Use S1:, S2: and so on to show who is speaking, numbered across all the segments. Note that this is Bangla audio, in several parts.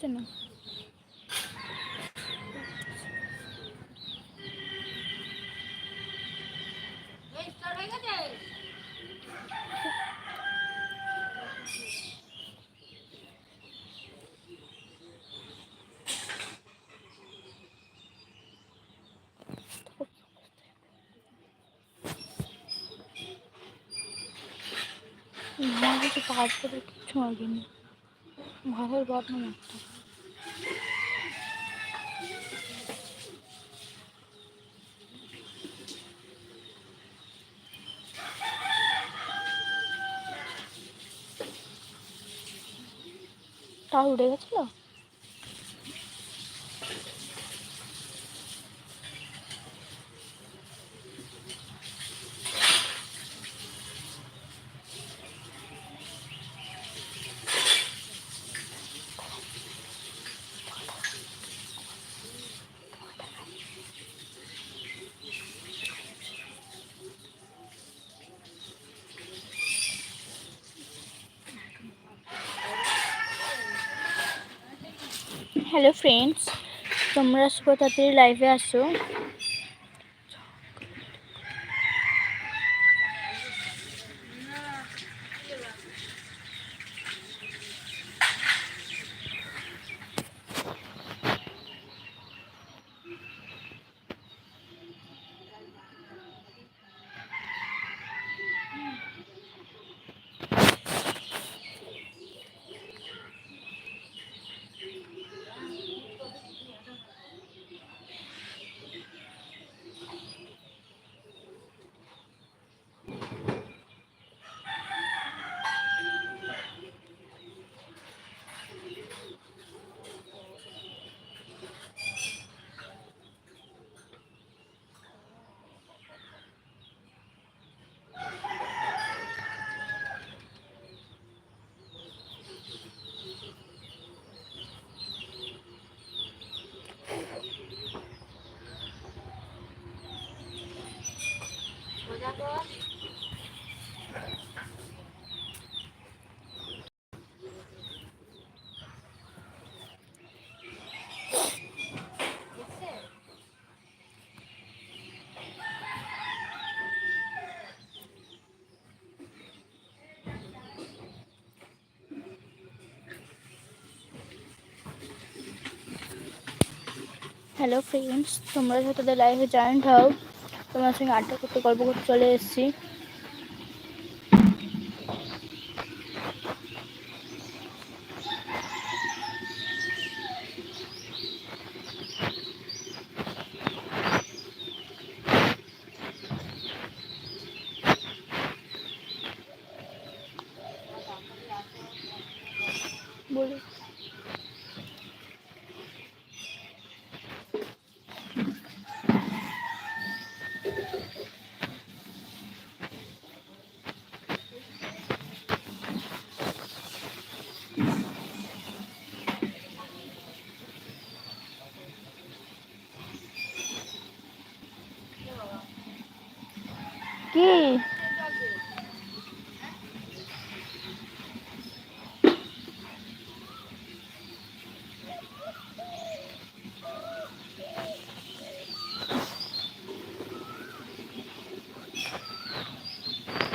S1: হচ্ছে না? কিছু কাজ করে কিচ্ছু আগেনি ঘরের বদনাম একটা। তাও উড়ে গেছিল হ্যালো ফ্রেন্ডস তোমরা তাড়াতাড়ি লাইভে আসো হ্যালো ফ্রেন্ডস তোমরা যত লাইভে জয়েন্ট হও তোমার সঙ্গে আড্ডা করতে গল্প করতে চলে এসেছি বলি কি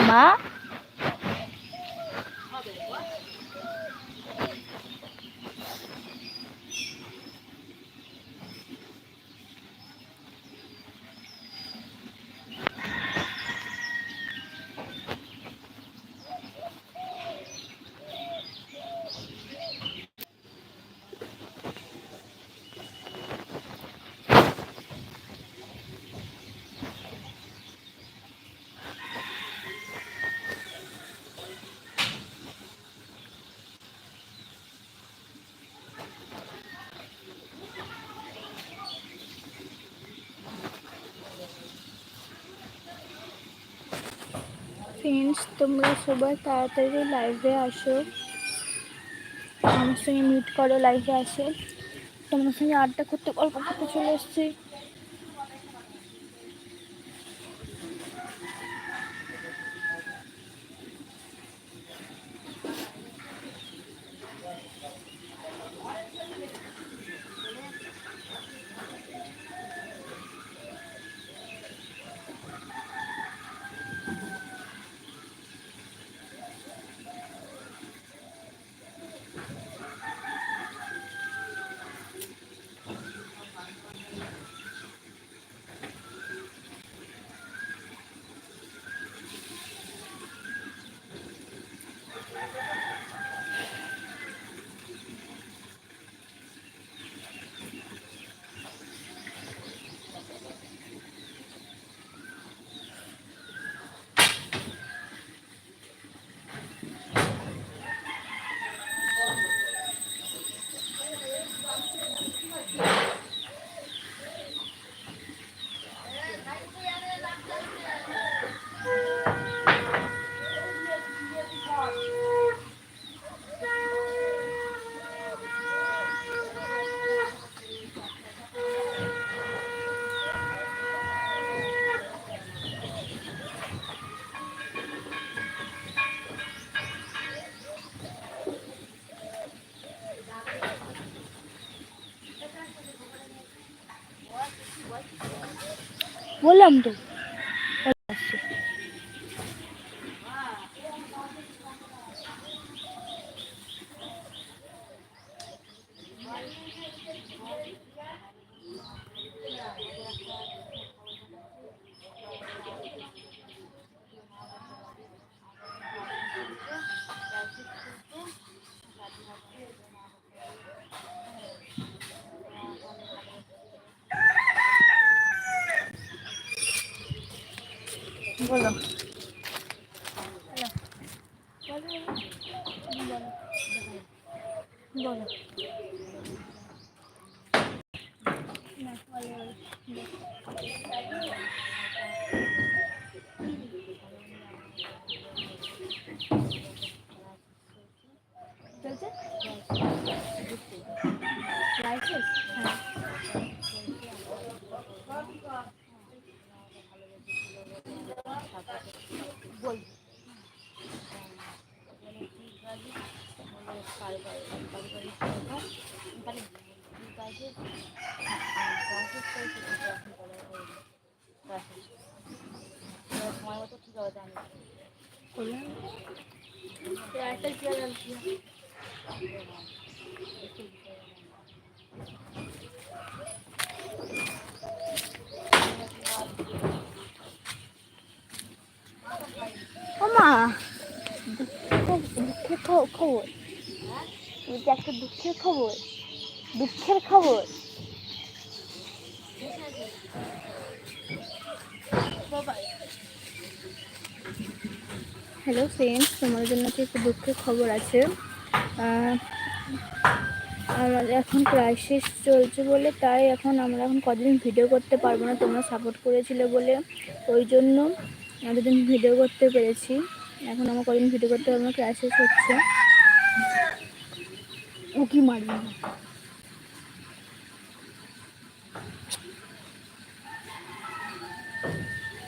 S1: মা ফ্রেন্ডস তোমরা সবাই তাড়াতাড়ি লাইভে আসো। আমার সঙ্গে মিট করো লাইভে আসে। তোমার সঙ্গে আড্ডা করতে, গল্প করতে চলে এসেছি। બોલો તું. লাইসেন্স হ্যাঁ বল
S2: সময় মতো ঠিক হবে জানি
S1: করলাম
S2: একটা কি জানছি
S1: ও মা দুঃখের খ- খবর এটা একটা দুঃখের খবর? দুঃখের খবর? হ্যালো ফ্রেন্ডস তোমার জন্য কি একটু দুঃখের খবর আছে? আমাদের এখন ক্রাইসিস চলছে বলে, তাই এখন আমরা এখন কদিন ভিডিও করতে পারব না, তোমরা সাপোর্ট করেছিলে বলে। ওই জন্য এতদিন ভিডিও করতে পেরেছি। এখন আমার কদিন ভিডিও করতে পারব না ক্রাইসিস হচ্ছে। ও কি মারবে না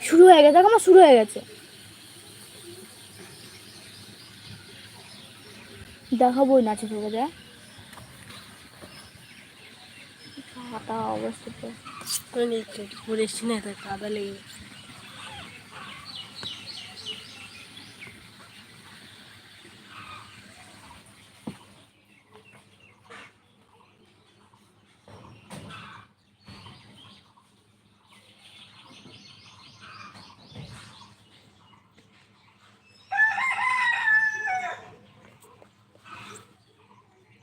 S1: শুরু হয়ে গেছে আমার শুরু হয়ে গেছে। দেখাবোই নাচে তোকে যা কাটা অবস্থা তো
S2: কাদা লেগে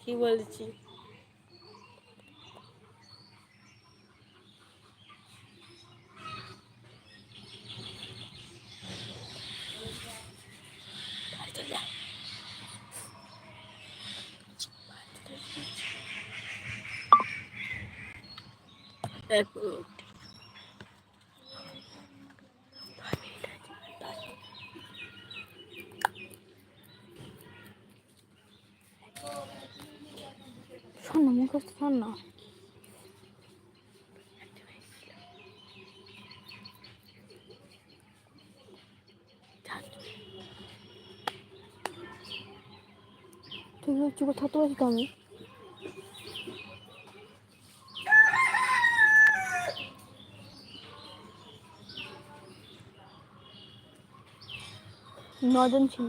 S2: কি বলছি এক মিনিট
S1: শোন না না। তুই চুপ করে থাকতে পারছিস তো আমি। নজন ছিল।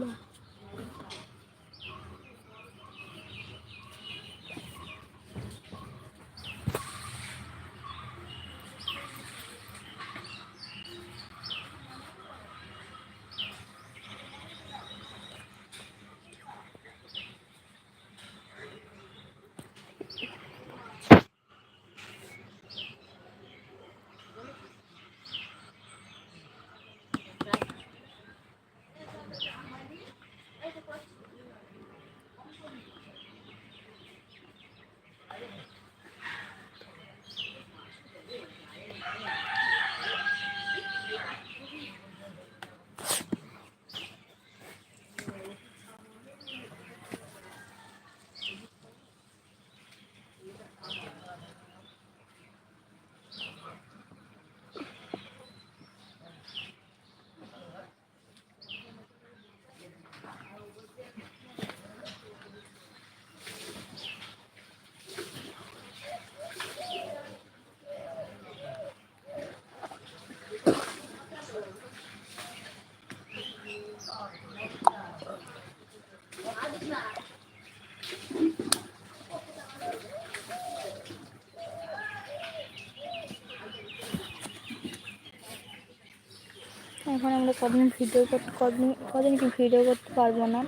S1: কদিন ভিডিও করতে কদিন কদিন কি ভিডিও করতে পারব না।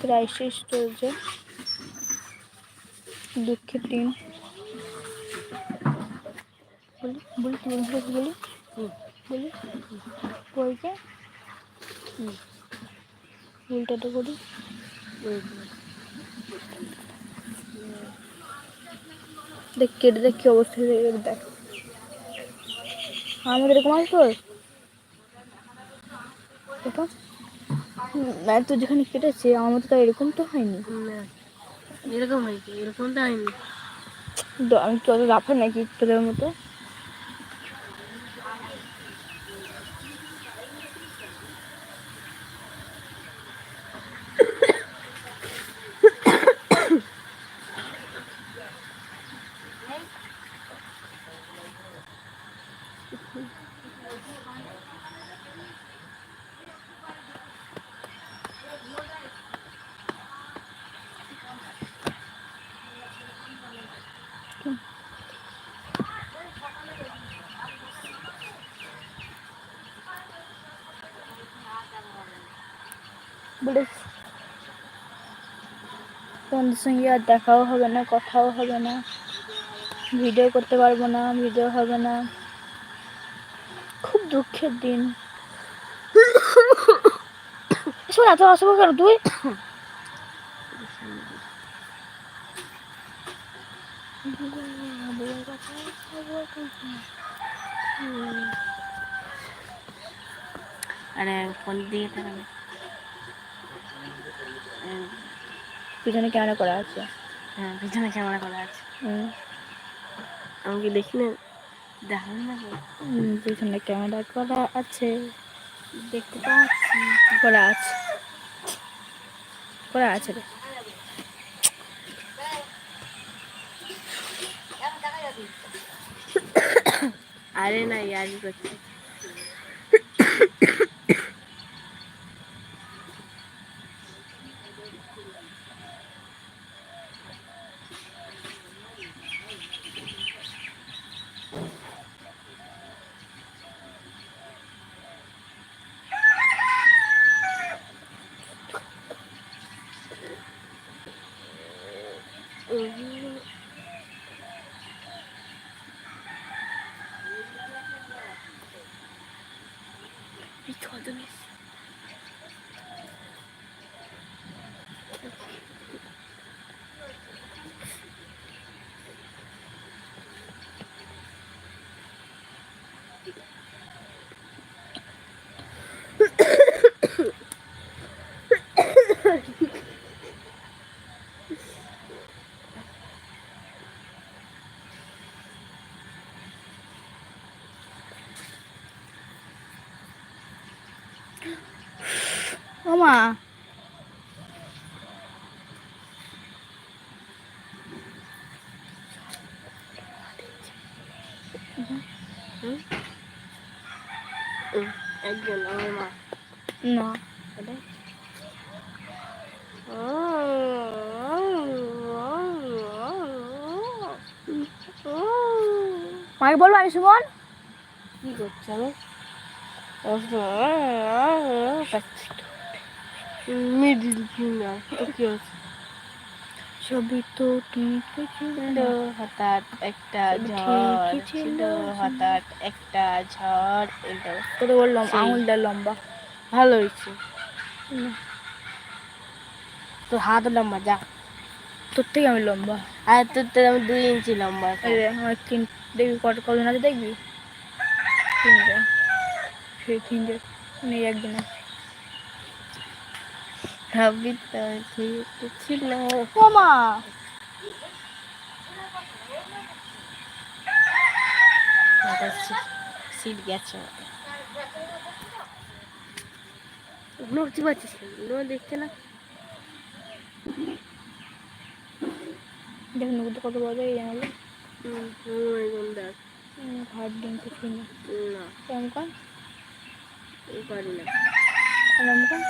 S1: ক্রাইসিস চলছে। দুঃখের দিন। বলি বলি বলি বলি।
S2: হুম।
S1: উল্টাটা করি দেখ, কেটে দেখ কি অবস্থা দেখ। আমাদের এরকম আসবে দেখো তো যেখানে কেটেছে আমার মতো তো এরকম তো হয়নি।
S2: না এরকম হয়েছে এরকম তো হয়নি।
S1: আমি কি অত রাফা নাকি তোদের মতো বলে তোমাদের সঙ্গে আর দেখাও হবে না, কথাও হবে না। ভিডিও করতে পারব না, ভিডিও হবে না। খুব দুঃখের দিন। শোন, এত অসুখ কেন? তুই?
S2: আরে দিকে তাকাবে হুম,
S1: পিছনে ক্যামেরা করা আছে?
S2: হ্যাঁ পিছনে ক্যামেরা করা আছে?
S1: হুম,
S2: আমি কি দেখি না। দেখাবে না
S1: পিছনে ক্যামেরা করা আছে?
S2: দেখতে পাচ্ছি।
S1: করা আছে। করা আছে রে।
S2: আরে না ইয়ারি করছে উম, এই ছজন এসছে।
S1: ও মা
S2: হুম? হুম, একজন আমার মা
S1: না মাকে বলব আমি সুমন
S2: কি করছে আমি মিডিল ফিঙ্গার কি হচ্ছে
S1: ছবি তো ঠিক ছিল।
S2: হঠাৎ একটা ঝড়
S1: ছিল।
S2: হঠাৎ একটা ঝড় এলো।
S1: তোর বললাম আঙুলটা লম্বা।
S2: ভালো হয়েছে তোর হাত লম্বা যা।
S1: তোর থেকে আমি লম্বা।
S2: আর তোর তো আমি দুই ইঞ্চি লম্বা
S1: আমার তিন দেখবি কত কজন আছে দেখবি? তিনটে সেই তিনটে নেই একজন আছে।
S2: ভাবি তো ঠিক ছিল সিট গেছে নড়তে পারছিস কেন দেখছে না
S1: দেখ নকুদ কত বড় এই জানালে ঘাট ডিম কিছু না কেমন কর
S2: পারি না
S1: কেমন কর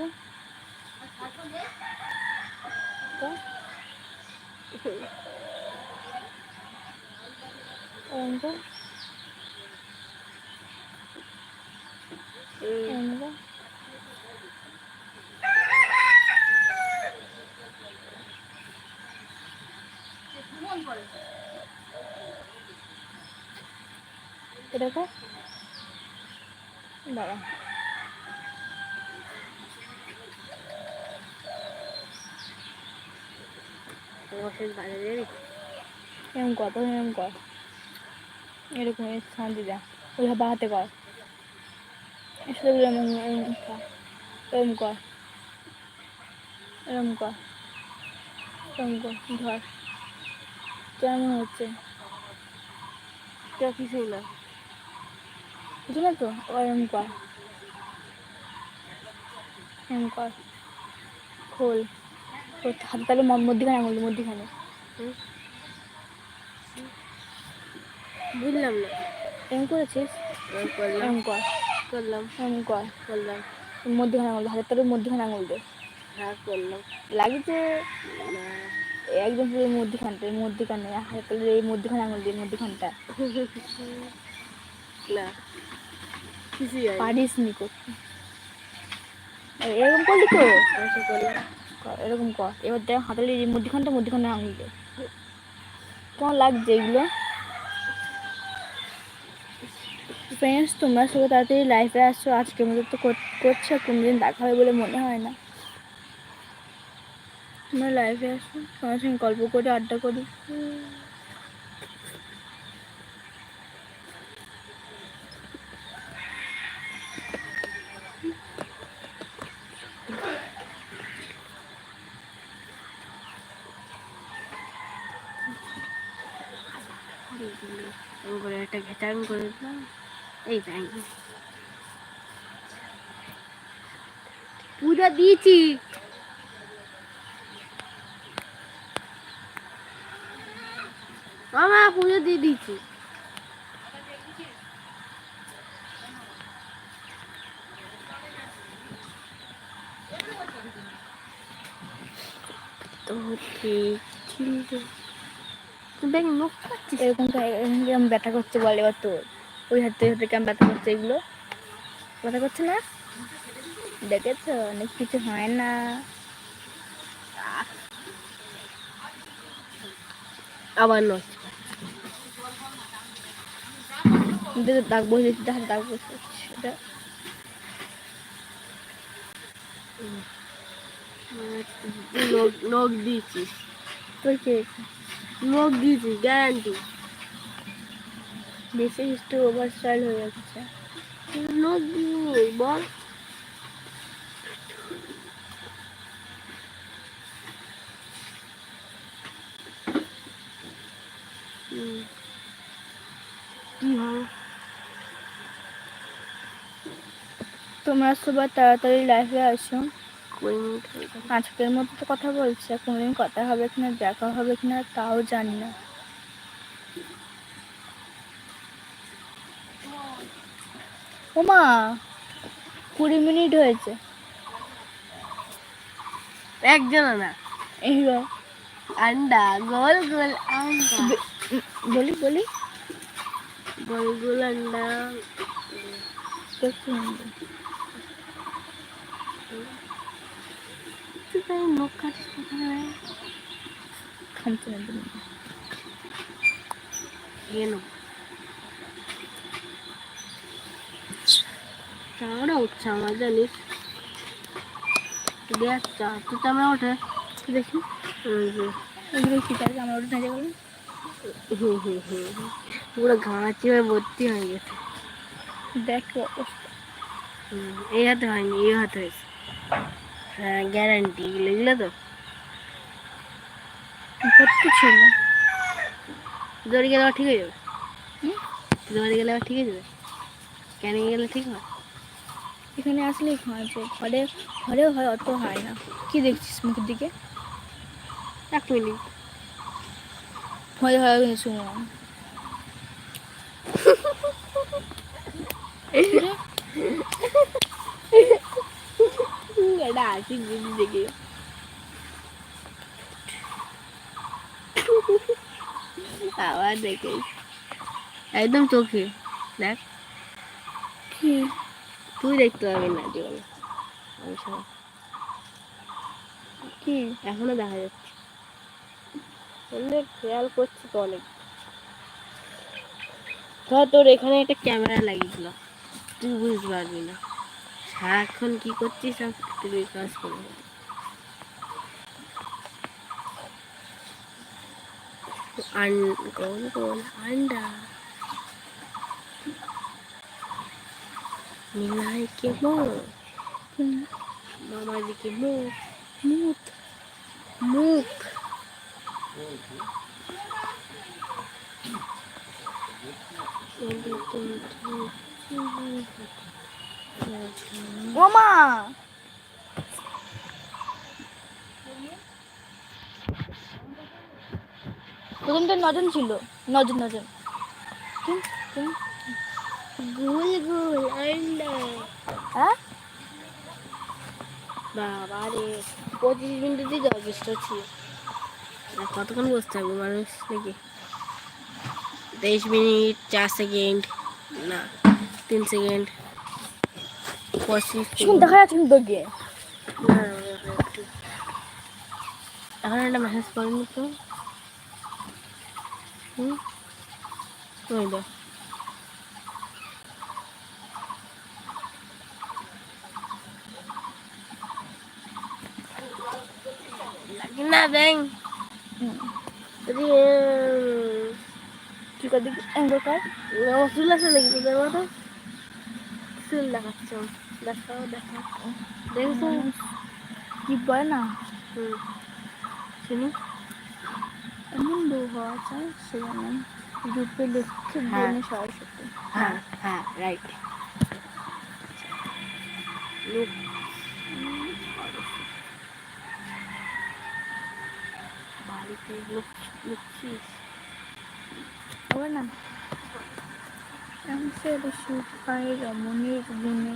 S1: কেমন কর কর। এরকম কর এরকম কর এটা কর দাঁড়া
S2: তোমাকে বাজারে যাবি
S1: এরকম কর তখন এরকম কর। এরকম শান্তি যা ওই বা হাতে কর। এর এরকম কর এরকম কর। এরকম কর এরকম কর, ধর। কেমন হচ্ছে।
S2: তো কিছুই না।
S1: বুঝলি না তো? ও এরকম কর। এরকম কর। খোল। হাতে তাহলে মধ্যিখানে আঙুল মধ্যিখানে।
S2: বুঝলাম না।
S1: এরকম করেছিস?
S2: করলাম।
S1: কর।
S2: করলাম।
S1: এরকম কর।
S2: করলাম।
S1: মধ্যিখানে আঙুল হাতের তাহলে মধ্যিখানে আঙুল দে।
S2: হ্যাঁ করলাম।
S1: লাগছে একদম পুরো মধ্যিখানটা এই মধ্যিখানে হাতের তাহলে এই মধ্যিখানে আঙুল দিয়ে মধ্যিখানটা।
S2: না।
S1: পারিস নি করতে। এরকম করলি তো?
S2: আচ্ছা করলাম।
S1: এরকম কর। এবার দেখ হাতালি মুদিখানটা মধ্যিখানে আঙুল দে। কেমন লাগছে এগুলো? ফ্রেন্ডস তোমরা সবাই তাড়াতাড়ি লাইফে আসছো আজকের মতো তো কর- করছ কোনোদিন দেখা হবে বলে মনে হয় না। তোমরা লাইফে আসো তোমার সঙ্গে গল্প করি, আড্ডা করি।
S2: একটা ঘেটাং করে দিলাম। এই ব্যাং পূজা দিয়েছি। মামা, পুজো দিয়ে দিয়েছি। তো ঠিক ছিল? ব্যাং মুখ পাচ্ছিস
S1: এরকম এরকম ব্যথা করছে বল এবার তোর। ওই হাতে হাতে কেমন ব্যথা করছে এগুলো। ব্যথা করছে না? দেখেছ? অনেক কিছু হয় না।
S2: আবার নয়
S1: দাগ বসে হাতে দাগ বসে সেটা
S2: নখ নখ দিয়েছি
S1: তোর কি
S2: নখ দিয়েছি গ্যারান্টি
S1: বেশি একটু ওভার স্টাইল হয়ে যাচ্ছে
S2: নখ দিই বল হুম। কি হবে
S1: তোমরা সবাই তাড়াতাড়ি লাইফে আসো।
S2: কুড়ি মিনিট
S1: আজকের মতো তো কথা বলছে কোনোদিন কথা হবে কিনা দেখা হবে কিনা তাও জানি না। ওমা কুড়ি মিনিট হয়েছে।
S2: একজনও না।
S1: এইবার।
S2: আন্ডা গোল গোল আন্ডা।
S1: বলি বলি।
S2: গোল গোল আন্ডা। তাই নখ কাটিস কোথায়
S1: তুমি।
S2: কেন চামড়া উঠছে আমার জানিস? দেখ চা তো চামড়া ওঠে
S1: দেখি? কি থাকে আমার ওটা না গেল।
S2: হুম হুম। পুরো ঘাঁচি হয়ে ভর্তি হয়ে গেছে।
S1: দেখ
S2: এই হাতে হয়নি এই হাতে হয়েছে। হ্যাঁ গ্যারান্টি এগুলো তো।
S1: ভর্তি ছিল।
S2: দৌড়ে গেলে আবার ঠিক হয়ে যাবে?
S1: হুম?
S2: দৌড়ে গেলে আবার ঠিক হয়ে যাবে? ক্যানিং গেলে ঠিক হয়?
S1: এখানে আসলেই খাওয়া যায় ঘরে ঘরেও হয় অত হয় না। কি দেখছিস মুখের দিকে?
S2: এক মিনিট।
S1: হয় হয় শুনলাম
S2: হাসি দিদি দেখে আবার দেখে। একদম চোখে। দেখ। তুই দেখতে পাবি না জীবনে আমি সব।
S1: কি?
S2: এখনও দেখা যাচ্ছে। অনেক খেয়াল করছি তো অনেক। ধর তোর এখানে একটা ক্যামেরা লাগিয়েছিল। তুই বুঝতে পারবি না। সারাক্ষণ কি করছিস সব তুই কাজ আন, কোন কোন, আন্ডা। নিমাইকে মুখ মামার দিকে মুখ। মুখ। মুখ
S1: ওমা প্রথমটা নজন ছিল। নজন নজন?
S2: গোল গোল
S1: হ্যাঁ?
S2: বাবা রে পঁচিশ মিনিটই যথেষ্ট ছিল। কতক্ষণ বসতে হবে মানুষ নাকি? তেইশ মিনিট চার সেকেন্ড না তিন সেকেন্ড। পঁচিশ
S1: শুন দেখা যাচ্ছে কিন্তু গিয়ে
S2: না, না, না, একটু। এখন একটা মেসেজ করেনি তো। হুম? ওই দাও লাগে না ব্যাং।
S1: ঠিক আছে এঙ্গল কর
S2: চুল আছে নাকি তোদের মতো চুল দেখাচ্ছ। দেখাও দেখাও। দেখছ?
S1: কি বলে না?
S2: হুম। শুনি।
S1: এমন বউ হওয়া চাই সেজন্য রূপে লক্ষ্যে
S2: হ্যাঁ।
S1: বনে সরস্বতী।
S2: হ্যাঁ হ্যাঁ রাইট লুক। বাড়িতে লুক লুকছিস।
S1: হবে না? এমন সে রমণীর গুণে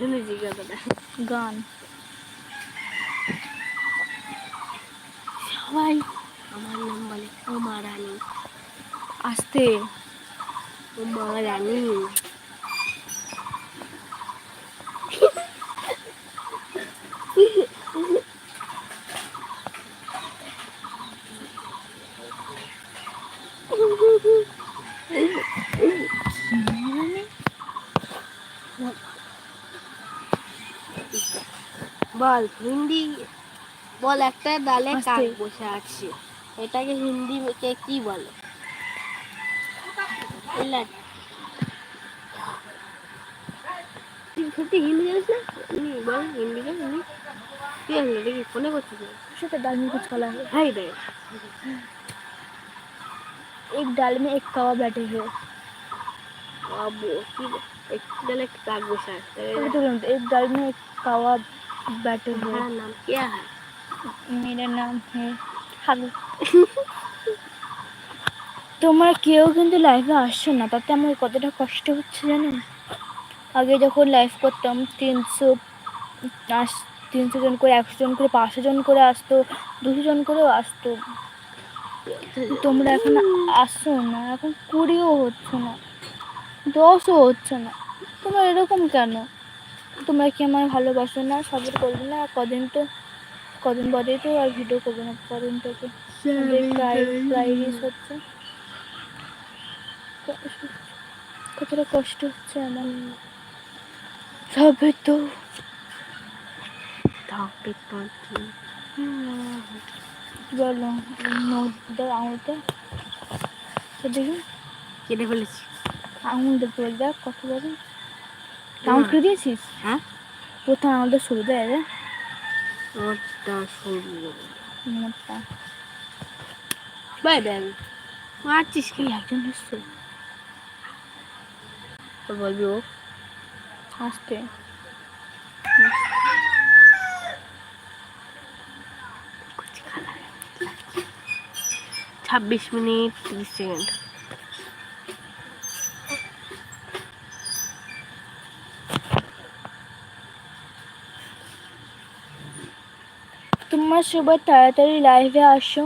S2: শুনেছি কথাটা
S1: গান।
S2: সবাই আমার নাম বলে ওমা রানী
S1: আসতে।
S2: ওমা রানী বল হিন্দি বল একটা ডালে
S1: আস্তে।
S2: কাক বসে আছে এটাকে হিন্দি কে কি বলে এলা তুই সত্যি হিন্দি জানিস না এমনি বল হিন্দি কে হিন্দি কি হলো দেখি ফোনে করছিস
S1: साथ दाल में कुछ कला है
S2: হাই রে
S1: एक दाल में एक कवा बैठे हैं
S2: বাবু কি এক ডালে একটা কাক বসে আছে
S1: अभी तो बोलते, एक दाल में एक कवा बैठे हैं
S2: तुम्हारा नाम क्या है
S1: मेरा नाम है হাগু তোমরা কেউ কিন্তু লাইভে আসছো না তাতে আমার কতটা কষ্ট হচ্ছে জানেন আগে যখন লাইভ করতাম তিনশো আস তিনশো জন করে একশো জন করে পাঁচশো জন করে আসতো দুশো জন করেও আসতো তোমরা এখন আসছো না এখন কুড়িও হচ্ছে না দশও হচ্ছে না তোমরা এরকম কেন তোমরা কি আমার ভালোবাসো না? সাপোর্ট করবে না? কদিন তো কদিন পরেই তো আর ভিডিও করব না কদিন থেকে। হচ্ছে। কতটা কষ্ট হচ্ছে আমার সবে তো
S2: পাখি
S1: কি। বলো নদীতে আঙুলতে তো দেখি।
S2: কেটে ফেলেছি।
S1: আঙুল দেখতে দেখ কত বড়। আঙুল কেটে দিয়েছিস?
S2: হ্যাঁ।
S1: প্রথম আমাদের শুরু দেয় রে।
S2: ওটা সরু
S1: মোটটা।
S2: বাই ব্যাং মারছিস কি?
S1: একজন এসছে।
S2: বলবি ও?
S1: আসতে
S2: ছাব্বিশ মিনিট তিরিশ সেকেন্ড।
S1: তোমরা সবাই তাড়াতাড়ি লাইভে আসো।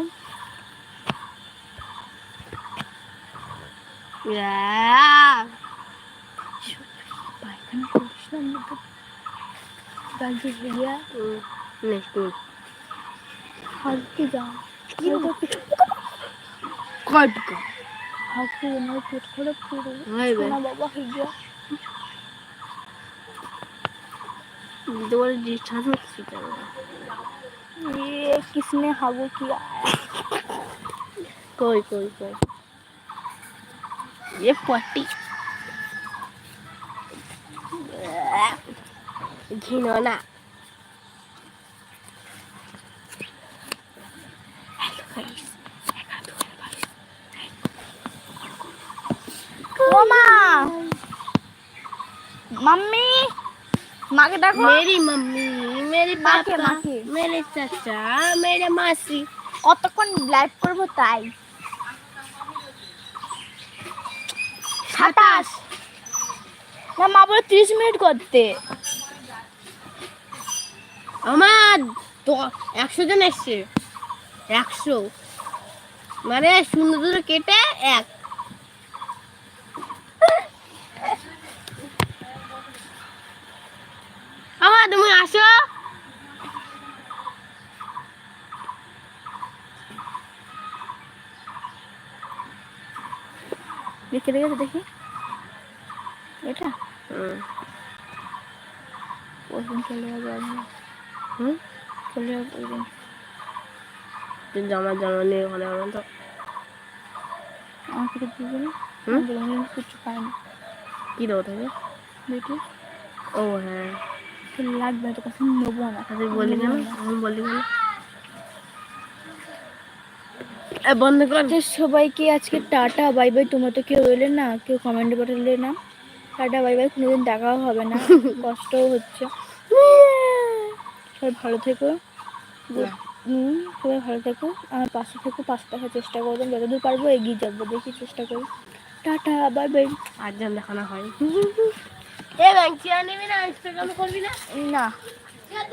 S1: বাবা ये किसने हावू किया
S2: है? कोई कोई
S1: कोई। ये पट्टी। घिनौना। मम्मी
S2: मेरी मम्मी।
S1: মেরে
S2: মাকে
S1: মাকে।
S2: মেরে চাচা মেরে মাসি।
S1: কতক্ষণ লাইভ করব তাই? সাতাশ। না মা বলে ত্রিশ মিনিট করতে।
S2: আমার একশো জন এসছে। একশো। মানে সুন্দর দুটো কেটে এক।
S1: দেখে দেখে দেখি। এটা?
S2: হুম।
S1: ওই দিন চলে যাবে
S2: হুম?
S1: চলে যাবে ওই দিন
S2: জামা জামা নিয়ে ওখানে আমার তো।
S1: আমাকে দিবে
S2: হুম?
S1: কিছু পাই না।
S2: কি দেবো তোকে?
S1: দেখি
S2: ও হ্যাঁ।
S1: লাগবে তো কাছে নেব না
S2: বলি
S1: না।
S2: আমি বলি কেন এ বন্ধ কর।
S1: তো সবাইকে আজকে টাটা বাই বাই তোমরা তো কেউ এলে না কেউ কমেন্টে পাঠালে না। টাটা বাই বাই কোনোদিন দেখাও হবে না কষ্টও হচ্ছে। সবাই ভালো থেকো।
S2: না।
S1: সবাই ভালো থেকো। আমার পাশে থেকো পাশে থাকার চেষ্টা করব যতদূর পারব এগিয়ে যাব দেখি চেষ্টা করি। Tata bye bye.
S2: আর যেন দেখানো হয়। এ ব্যাংক চেয়ার নিবি না? ইনস্টাগ্রাম করবি না?
S1: না।